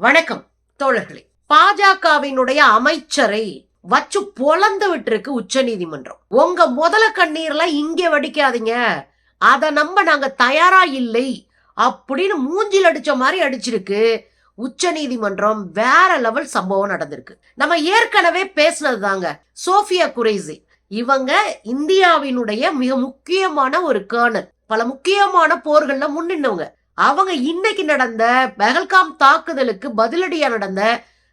வணக்கம் தோழர்களே. பாஜகவினுடைய அமைச்சரை வச்சு பொலந்து விட்டுருக்கு உச்ச நீதிமன்றம் உங்க முதல கண்ணீர்ல இங்க வடிக்காதீங்க. அதை நம்ப நாங்க தயாரா இல்லை அப்படின்னு மூஞ்சில் அடிச்ச மாதிரி அடிச்சிருக்கு உச்ச நீதிமன்றம் வேற லெவல் சம்பவம் நடந்திருக்கு. நம்ம ஏற்கனவே பேசினது தாங்க சோஃபியா குரேசி. இவங்க இந்தியாவினுடைய மிக முக்கியமான ஒரு கேர்னல். பல முக்கியமான போர்கள்ல முன்னின்னவங்க. அவங்க இன்னைக்கு நடந்த பெஹல்காம் தாக்குதலுக்கு பதிலடியா நடந்த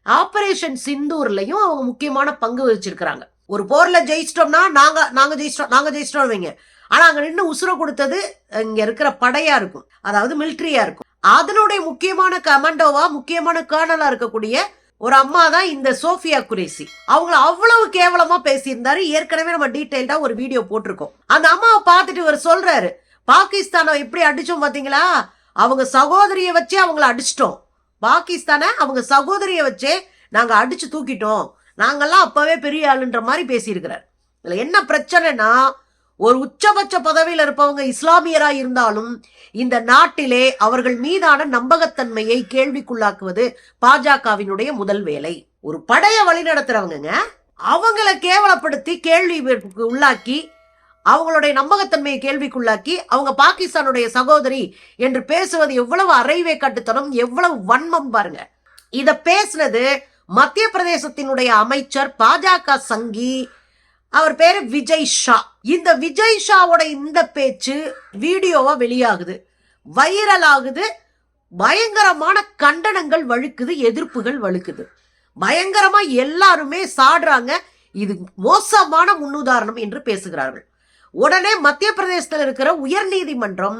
ஆபரேஷன் சிந்தூர்லயும் அவங்க முக்கியமான பங்கு வச்சிருக்கிறாங்க ஒரு போர்ல ஜெயிச்சிட்டோம்னா நாங்க நாங்க ஜெயிச்சிட்டோம் நாங்க ஜெயிச்சிட்டோம் வைங்க. ஆனா அங்க நின்று உசுர கொடுத்தது இங்க இருக்கிற படையா இருக்கும். அதாவது மிலிட்ரியா இருக்கும். அதனுடைய முக்கியமான கமாண்டோவா முக்கியமான கேர்னலா இருக்கக்கூடிய ஒரு அம்மா தான் இந்த சோஃபியா குரேசி. அவங்கள அவ்வளவு கேவலமா பேசியிருந்தாரு. ஏற்கனவே நம்ம டீட்டெயில்டா ஒரு வீடியோ போட்டிருக்கோம். அந்த அம்மாவை பார்த்துட்டு இவர் சொல்றாரு பாகிஸ்தானை எப்படி அடிச்சோம் பாத்தீங்களா? அவங்க சகோதரியை வச்சே அவங்கள அடிச்சிட்டோம். பாகிஸ்தானை அவங்க சகோதரியை வச்சே நாங்கள் அடித்து தூக்கிட்டோம். நாங்கள்லாம் அப்போவே பெரிய ஆளுன்ற மாதிரி பேசியிருக்கிறார். இதில் என்ன பிரச்சனைனா ஒரு உச்சபட்ச பதவியில் இருப்பவங்க இஸ்லாமியராக இருந்தாலும் இந்த நாட்டிலே அவர்கள் மீதான நம்பகத்தன்மையை கேள்விக்குள்ளாக்குவது பாஜகவினுடைய முதல் வேலை. ஒரு படையை வழி நடத்துறவங்க அவங்கள கேவலப்படுத்தி கேள்வி உள்ளாக்கி அவங்களுடைய நம்பகத்தன்மையை கேள்விக்குள்ளாக்கி அவங்க பாகிஸ்தானுடைய சகோதரி என்று பேசுவது எவ்வளவு அறைவே கட்டுத்தனம் எவ்வளவு வன்மம் பாருங்க. இத பேசினது மத்திய பிரதேசத்தினுடைய அமைச்சர் பாஜக சங்கி அவர் பேரு விஜய் ஷா. இந்த விஜய் ஷாவோட இந்த பேச்சு வீடியோவா வெளியாகுது. வைரல் ஆகுது பயங்கரமான கண்டனங்கள் வழுக்குது எதிர்ப்புகள் வழுக்குது. பயங்கரமா எல்லாருமே சாடுறாங்க. இது மோசமான முன்னுதாரணம் என்று பேசுகிறார்கள். உடனே மத்திய பிரதேசத்தில் இருக்கிற உயர் நீதிமன்றம்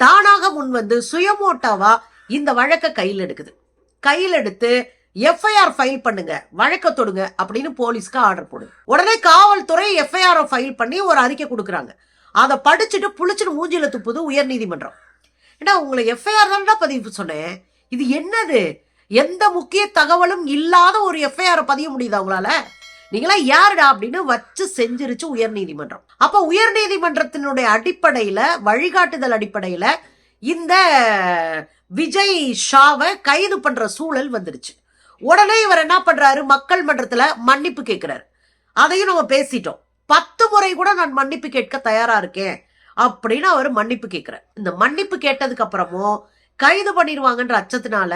தானாக முன்வந்து சுயமோட்டாவா இந்த வழக்கை கையில் எடுக்குது. கையில் எடுத்து எஃப்ஐஆர் ஃபைல் பண்ணுங்க வழக்க தொடுங்க அப்படின்னு போலீஸ்க்கு ஆர்டர் போடுங்க உடனே காவல்துறை எஃப்ஐஆர் ஃபைல் பண்ணி ஒரு அறிக்கை கொடுக்குறாங்க. அதை படிச்சுட்டு புளிச்சுட்டு மூஞ்சில துப்புது உயர் நீதிமன்றம். ஏன்னா உங்களை எஃப்ஐஆர் தானடா பதிவு சொன்னேன்? இது என்னது? எந்த முக்கிய தகவலும் இல்லாத ஒரு எஃப்ஐஆர் பதிய முடியுதா உங்களால? நீங்களா யாருடா அப்படின்னு வச்சு செஞ்சிருச்சு உயர் நீதிமன்றம். அப்ப உயர் நீதிமன்றத்தினுடைய அடிப்படையில வழிகாட்டுதல் அடிப்படையில இந்த விஜய் ஷாவை கைது பண்ற சூழல் வந்துருச்சு. உடனே இவர் என்ன பண்றாரு? மக்கள் மன்றத்துல மன்னிப்பு கேட்கிறாரு அதையும் நம்ம பேசிட்டோம். பத்து முறை கூட நான் மன்னிப்பு கேட்க தயாரா இருக்கேன் அப்படின்னு அவர் மன்னிப்பு கேட்கிறார் இந்த மன்னிப்பு கேட்டதுக்கு அப்புறமும் கைது பண்ணிடுவாங்கன்ற அச்சத்தினால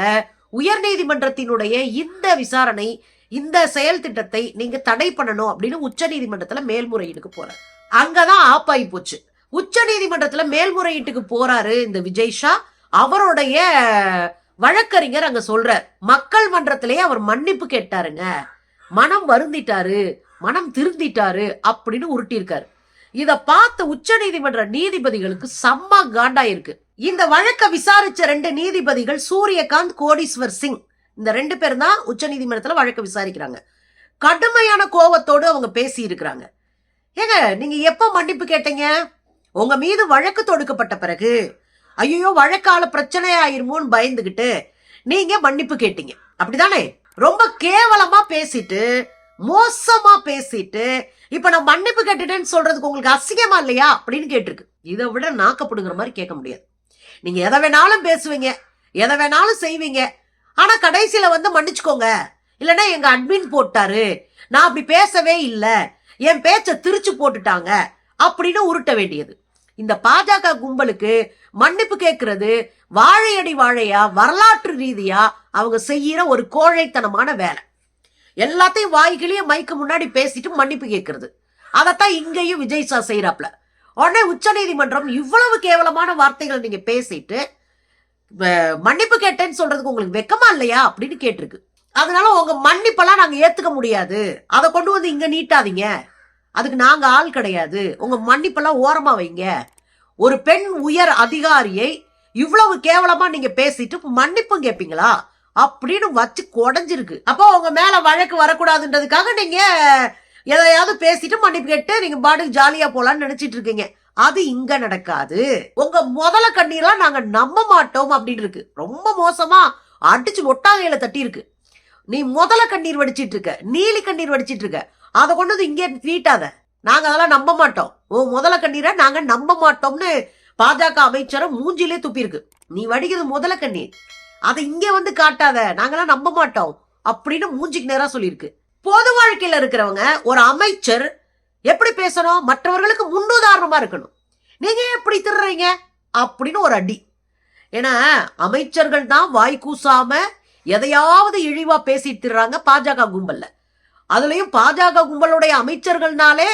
உயர் நீதிமன்றத்தினுடைய இந்த விசாரணை இந்த செயல் திட்டத்தை நீங்க தடை பண்ணணும் அப்படின்னு உச்ச நீதிமன்றத்துல மேல்முறையீட்டுக்கு போறாரு. அங்கதான் ஆப்பாயி போச்சு. உச்ச நீதிமன்றத்துல மேல்முறையீட்டுக்கு போறாரு இந்த விஜய் ஷா. அவருடைய வழக்கறிஞர் அங்க சொல்றார் மக்கள் மன்றத்திலேயே அவர் மன்னிப்பு கேட்டாருங்க. மனம் வருந்திட்டாரு மனம் திருந்திட்டாரு அப்படின்னு உருட்டியிருக்காரு. இத பார்த்த உச்ச நீதிமன்ற நீதிபதிகளுக்கு செம்ம காண்டா இருக்கு இந்த வழக்க விசாரிச்ச ரெண்டு நீதிபதிகள் சூரியகாந்த் கோடீஸ்வர் சிங். இந்த ரெண்டு பேர் தான் உச்ச நீதிமன்றத்துல விசாரிக்கிறாங்க. கடுமையான கோவத்தோடு அவங்க பேசி இருக்கிறாங்க ஏங்க நீங்க எப்போ மன்னிப்பு கேட்டீங்க? உங்க மீது வழக்கு தொடுக்கப்பட்ட பிறகு. ஐயோ வழக்கால பிரச்சனை ஆயிருமோன்னு பயந்துகிட்டு நீங்க மன்னிப்பு கேட்டீங்க. அப்படிதானே? ரொம்ப கேவலமா பேசிட்டு மோசமா பேசிட்டு இப்ப நான் மன்னிப்பு கேட்டுட்டேன்னு சொல்றதுக்கு உங்களுக்கு அசிங்கமா இல்லையா? அப்படின்னு கேட்டிருக்கு. இதை விட நாக்கப்படுங்கிற மாதிரி கேட்க முடியாது. நீங்க எதை வேணாலும் பேசுவீங்க. எதை வேணாலும் செய்வீங்க. ஆனா கடைசியில வந்து மன்னிச்சுக்கோங்க. இல்லைன்னா எங்க அட்மின் போட்டாரு. நான் அப்படி பேசவே இல்லை. என் பேச்ச திரிச்சு போட்டுட்டாங்க அப்படின்னு உருட்ட வேண்டியது. இந்த பாஜக கும்பலுக்கு மன்னிப்பு கேட்கறது வாழையடி வாழையா வரலாற்று ரீதியா அவங்க செய்யற ஒரு கோழைத்தனமான வேலை. எல்லாத்தையும் வாய்களையும் மைக்கு முன்னாடி பேசிட்டு மன்னிப்பு கேட்கறது அதைத்தான் இங்கேயும் விஜய் சா செய்யறாப்ல உடனே உச்ச நீதிமன்றம் இவ்வளவு கேவலமான வார்த்தைகளை நீங்க பேசிட்டு மன்னிப்பு கேட்டேன்னு சொல்றதுக்கு உங்களுக்கு வெக்கமா இல்லையா அப்படின்னு கேட்டிருக்கு. அதனால உங்க மன்னிப்பெல்லாம் நாங்க ஏத்துக்க முடியாது. அதை கொண்டு வந்து இங்க நீட்டாதீங்க. அதுக்கு நாங்க ஆள் கிடையாது. உங்க மன்னிப்பெல்லாம் ஓரமா வைங்க. ஒரு பெண் உயர் அதிகாரியை இவ்வளவு கேவலமா நீங்க பேசிட்டு மன்னிப்பும் கேட்பீங்களா அப்படின்னு வச்சு குடஞ்சிருக்கு. அப்போ உங்க மேல வழக்கு வரக்கூடாதுன்றதுக்காக நீங்க எதையாவது பேசிட்டு மன்னிப்பு கேட்டு நீங்க பாட்டுக்கு ஜாலியா போலான்னு நினைச்சிட்டு இருக்கீங்க. அது இங்க நடக்காது. உங்க முதல கண்ணீர்லாம் நாங்க நம்ப மாட்டோம் அப்படின்னு இருக்கு. ரொம்ப மோசமா அடிச்சு ஒட்டாகையில தட்டி இருக்கு நீ முதல கண்ணீர் வடிச்சிட்டு இருக்க நீலி கண்ணீர் வடிச்சிட்டு இருக்க அதை கொண்டு வந்து இங்கே நீட்டாத நாங்க அதெல்லாம் நம்ப மாட்டோம். உன் முதல கண்ணீரை நாங்க நம்ப மாட்டோம்னு பாஜக அமைச்சரும் மூஞ்சிலே துப்பியிருக்கு. நீ வடிக்கிறது முதல கண்ணீர். அதை இங்க வந்து காட்டாத. நாங்கெல்லாம் நம்ப மாட்டோம் அப்படின்னு மூஞ்சிக்கு நேரா சொல்லியிருக்கு. பொது வாழ்க்கையில இருக்கிறவங்க ஒரு அமைச்சர் எப்படி பேசணும்? மற்றவர்களுக்கு முன்னுதாரணமா இருக்கணும். நீங்க எப்படி திருறீங்க? அப்படின்னு ஒரு அடி. ஏன்னா அமைச்சர்கள் தான் வாய் கூசாம எதையாவது இழிவா பேசிட்டு திர்றாங்க பாஜக கும்பல்ல. அதுலயும் பாஜக கும்பலுடைய அமைச்சர்கள்னாலே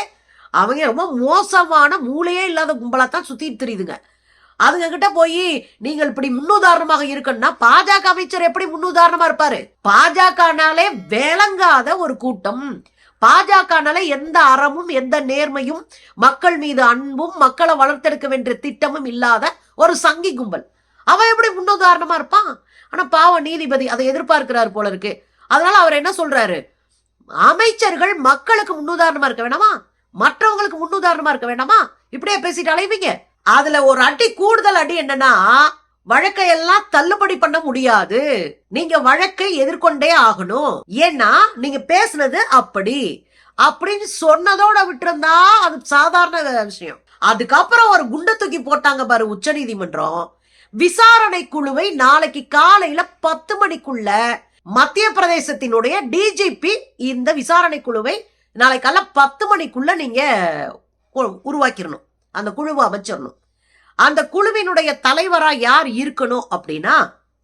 அவங்க ரொம்ப மோசமான மூளையே இல்லாத கும்பலா தான் சுத்திட்டு தெரியுதுங்க. அதுங்க கிட்ட போய் நீங்கள் இப்படி முன்னுதாரணமாக இருக்கணும்னா பாஜக அமைச்சர் எப்படி முன்னுதாரணமா இருப்பாரு? பாஜகனாலே விளங்காத ஒரு கூட்டம். பாஜகனால எந்த அறமும் எந்த நேர்மையும் மக்கள் மீது அன்பும் மக்களை வளர்த்தெடுக்க வேண்டிய திட்டமும் இல்லாத ஒரு சங்கி கும்பல். அவன் எப்படி முன்னுதாரணமா இருப்பான்? ஆனா பாவம் நீதிபதி அதை எதிர்பார்க்கிறார் போல இருக்கு. அதனால அவர் என்ன சொல்றாரு? அமைச்சர்கள் மக்களுக்கு முன்னுதாரணமா இருக்க வேணாமா? மற்றவங்களுக்கு முன்னுதாரணமா இருக்க வேண்டாமா? இப்படியே பேசிட்டு அலைவீங்க. அதுல ஒரு அடி கூடுதல் அடி என்னன்னா வழக்கையெல்லாம் தள்ளுபடி பண்ண முடியாது. நீங்க வழக்கை எதிர்கொண்டே ஆகணும். ஏன்னா நீங்க பேசுனது அப்படி. அப்படின்னு சொன்னதோட விட்டுருந்தா அது சாதாரண விஷயம். அதுக்கப்புறம் ஒரு குண்டை தூக்கி போட்டாங்க பாரு உச்சநீதிமன்றம். விசாரணை குழுவை நாளைக்கு காலையில பத்து மணிக்குள்ள மத்திய பிரதேசத்தினுடைய டிஜிபி இந்த விசாரணை குழுவை நாளைக்கால காலைல பத்து மணிக்குள்ள நீங்க உ- உருவாக்கிடணும் அந்த குழுவை அமைச்சிடணும் அந்த குழுவினுடைய தலைவரா யார் இருக்கணும் அப்படின்னா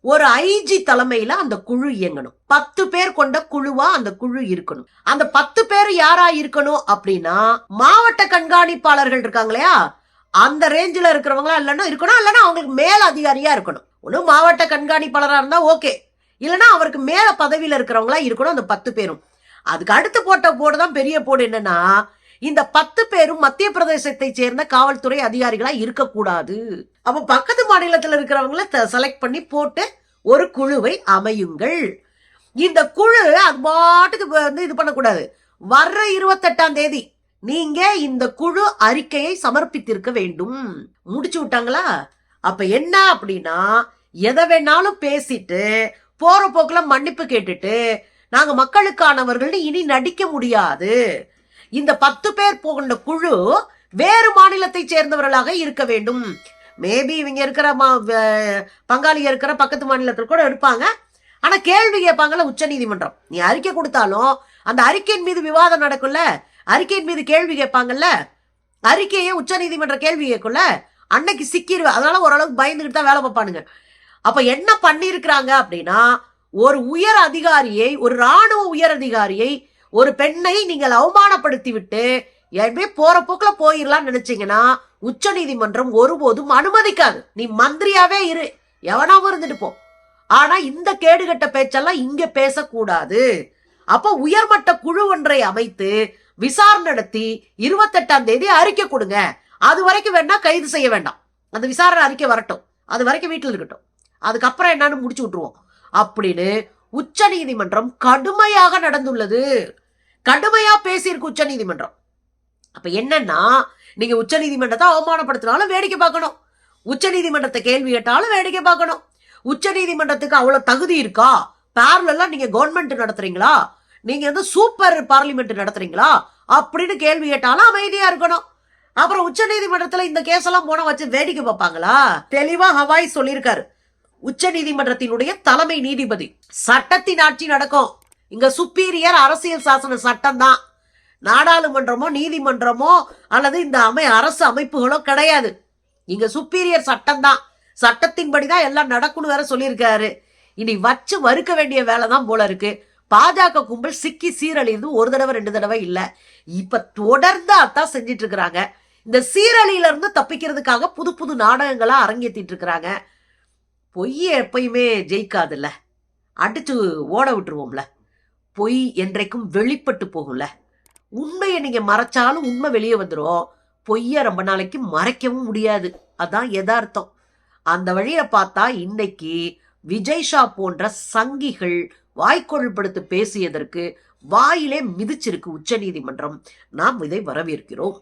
ஒரு ஐஜி தலைமையில அந்த குழு இயங்கணும். பத்து பேர் கொண்ட குழுவா அந்த குழு இருக்கணும். அந்த பத்து பேர் யாரா இருக்கணும் அப்படின்னா மாவட்ட கண்காணிப்பாளர்கள் இருக்காங்க இல்லையா? அந்த ரேஞ்சில் இருக்கிறவங்களா இல்லைன்னா இருக்கணும். இல்லைன்னா அவங்களுக்கு மேல அதிகாரியா இருக்கணும். ஒண்ணு மாவட்ட கண்காணிப்பாளரா இருந்தா ஓகே. இல்லைன்னா அவருக்கு மேல பதவியில இருக்கிறவங்களா இருக்கணும் அந்த பத்து பேரும். அதுக்கு அடுத்து போட்ட போடு தான் பெரிய போடு என்னன்னா இந்த பத்து பேரும் மத்திய பிரதேசத்தை சேர்ந்த காவல்துறை அதிகாரிகளா இருக்கக்கூடாது. அப்ப பக்கத்து மாநிலத்தில் இருக்கிறவங்கள செலக்ட் பண்ணி போட்டு ஒரு குழுவை அமையுங்கள். இந்த குழு அது பாட்டுக்கு வந்து இது பண்ணக்கூடாது. வர்ற இருபத்தெட்டாம் தேதி நீங்க இந்த குழு அறிக்கையை சமர்ப்பித்திருக்க வேண்டும். முடிச்சு விட்டாங்களா? அப்ப என்ன அப்படின்னா எதை வேணாலும் பேசிட்டு போற போக்குல மன்னிப்பு கேட்டுட்டு நாங்க மக்களுக்கானவர்கள்னு இனி நடிக்க முடியாது. இந்த பத்து பேர் போகின்ற குழு வேறு மாநிலத்தை சேர்ந்தவர்களாக இருக்க வேண்டும். மேபி இவங்க இருக்கிற மா- வ- இருக்கிற பக்கத்து மாநிலத்தில் கூட இருப்பாங்க. ஆனா கேள்வி கேட்பாங்கல்ல உச்ச நீதிமன்றம். நீ அறிக்கை கொடுத்தாலும் அந்த அறிக்கையின் மீது விவாதம் நடக்கும்ல? அறிக்கையின் மீது கேள்வி கேட்பாங்கல்ல? அறிக்கையை உச்ச நீதிமன்றம் கேள்வி கேட்கும்ல? அன்னைக்கு சிக்கிடுவேன் அதனால ஓரளவுக்கு பயந்துகிட்டு தான் வேலை பார்ப்பானுங்க. அப்ப என்ன பண்ணியிருக்கிறாங்க அப்படின்னா ஒரு உயர் அதிகாரியை ஒரு ராணுவ உயர் அதிகாரியை ஒரு பெண்ணை நீங்கள் அவமானப்படுத்தி விட்டு எப்படியே போற போக்குல போயிடலாம்னு நினைச்சீங்கன்னா உச்ச நீதிமன்றம் ஒருபோதும் அனுமதிக்காது. நீ மந்திரியாவே இரு. எவனாவும் இருந்துட்டு போ. ஆனா இந்த கேடுகட்ட பேச்செல்லாம் இங்க பேசக்கூடாது. அப்போ உயர்மட்ட குழு ஒன்றை அமைத்து விசாரணை நடத்தி இருபத்தெட்டாம் தேதி அறிக்கை கொடுங்க. அது வரைக்கும் வேணா கைது செய்ய வேண்டாம். அந்த விசாரணை அறிக்கை வரட்டும். அது வரைக்கும் வீட்டில் இருக்கட்டும். அதுக்கப்புறம் என்னன்னு முடிச்சு விட்டுருவோம். அப்படின்னு உச்ச நீதிமன்றம் கடுமையாக நடந்துள்ளது. கடுமையா பேசியிருக்கு உச்ச நீதிமன்றம். அப்ப என்னன்னா நீங்க உச்ச நீதிமன்றத்தை அவமானப்படுத்தினாலும் வேடிக்கை பார்க்கணும். உச்ச நீதிமன்றத்தை கேள்வி கேட்டாலும் வேடிக்கை பார்க்கணும். உச்ச நீதிமன்றத்துக்கு அவ்வளவு தகுதி இருக்கா? பேரலாம் நீங்க கவர்மெண்ட் நடத்துறீங்களா? நீங்க வந்து சூப்பர் பார்லிமெண்ட் நடத்துறீங்களா? அப்படின்னு கேள்வி கேட்டாலும் அமைதியா இருக்கணும். அப்புறம் உச்ச நீதிமன்றத்துல இந்த கேஸ் எல்லாம் போன வச்சு வேடிக்கை பார்ப்பாங்களா? தெளிவா ஹவாய் சொல்லியிருக்காரு. உச்ச நீதிமன்றத்தினுடைய தலைமை நீதிபதி. சட்டத்தின் ஆட்சி நடக்கும். இங்க சுப்பீரியர் அரசியல் சாசன சட்டம் தான் நாடாளுமன்றமோ நீதிமன்றமோ அல்லது இந்த அமை அரசு அமைப்புகளோ கிடையாது. இங்க சுப்பீரியர் சட்டம் தான் சட்டத்தின்படி தான் எல்லாம் நடக்கும்னு வேற சொல்லியிருக்காரு. இனி வச்சு வறுக்க வேண்டிய வேலை தான் போல இருக்கு. பாஜக கும்பல் சிக்கி சீரழிந்து ஒரு தடவை ரெண்டு தடவை இல்லை. இப்ப தொடர்ந்து அதான் செஞ்சிட்டு இருக்கிறாங்க இந்த சீரழியில இருந்து தப்பிக்கிறதுக்காக புது புது நாடகங்களா அரங்கேத்திட்டு இருக்கிறாங்க பொய்ய எப்பயுமே ஜெயிக்காதுல்ல. அடிச்சு ஓட விட்டுருவோம்ல. பொய் என்றைக்கும் வெளிப்பட்டு போகும்ல. உண்மையை நீங்க மறைச்சாலும் உண்மை வெளியே வந்துடும் பொய்ய ரொம்ப நாளைக்கு மறைக்கவும் முடியாது. அதான் எதார்த்தம் அந்த வழியை பார்த்தா இன்னைக்கு விஜய் ஷா போன்ற சங்கிகள் வாய்க்கொழுப்படுத்து பேசியதற்கு வாயிலே மிதிச்சிருக்கு உச்சநீதிமன்றம். நாம் இதை வரவேற்கிறோம்.